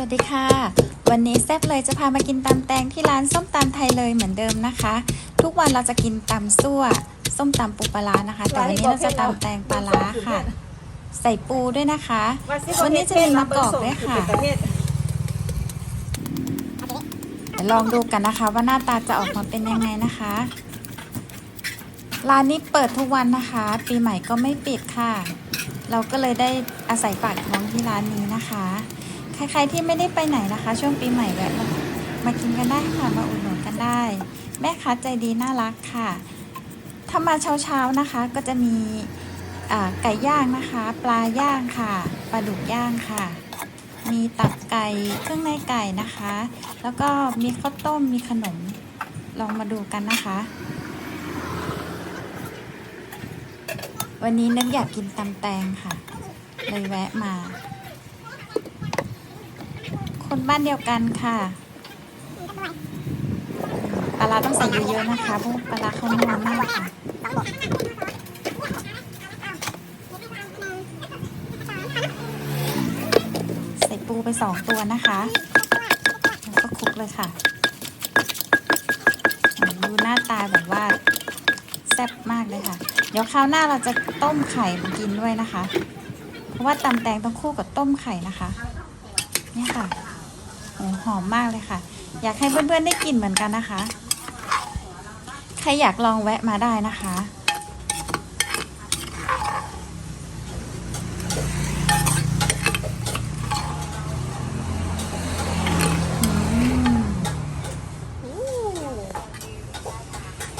วัสดีค่ะ วันนี้แซ่บเลยจะพามากินตำแตงที่ร้านส้มตำไทยเลยเหมือนเดิมนะคะ ทุกวันเราจะกินตำซั่ว ส้มตำปูปลาร้านะคะ แต่วันนี้เราจะตำแตงปลาร้าค่ะ ใส่ปูด้วยนะคะ วันนี้จะมีมะกอกด้วยค่ะเดี๋ยวลองดูกันนะคะ ว่าหน้าตาจะออกมาเป็นยังไงนะคะร้านนี้เปิดทุกวันนะคะ ปีใหม่ก็ไม่ปิดค่ะ เราก็เลยได้อาศัยปากท้องที่ร้านนี้นะคะ ใครๆที่ไม่ได้ไปไหนนะคะ ช่วงปีใหม่แวะมามากินกันได้ค่ะมาอุดหนุนกันได้ แม่ค้าใจดีน่ารักค่ะถ้ามาเช้าๆนะคะก็จะมีไก่ย่างนะคะ ปลาย่างค่ะปลาดุกย่างค่ะ มีตับไก่เครื่องในไก่นะคะ แล้วก็มีข้าวต้มมีขนมลองมาดูกันนะคะ วันนี้นึกอยากกินตำแตงค่ะ เลยแวะมา คนบ้านเดียวกันค่ะ ปลาร้าต้องใส่เยอะๆนะคะเพราะปลาร้าเขานัวมากค่ะใส่ปูไปสองตัวนะคะแล้วก็คลุกเลยค่ะดูหน้าตาแบบว่าแซ่บมากเลยค่ะ เดี๋ยวคราวหน้าเราจะต้มไข่มากินด้วยนะคะ เพราะว่าตำแตงต้องคู่กับต้มไข่นะคะนี่ค่ะ หอมมากเลยค่ะ อยากให้เพื่อนๆได้กินเหมือนกันนะคะ ใครอยากลองแวะมาได้นะคะ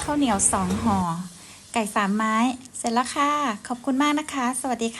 ข้าวเหนียวสองห่อไก่สามไม้ เสร็จแล้วค่ะ ขอบคุณมากนะคะ สวัสดีค่ะ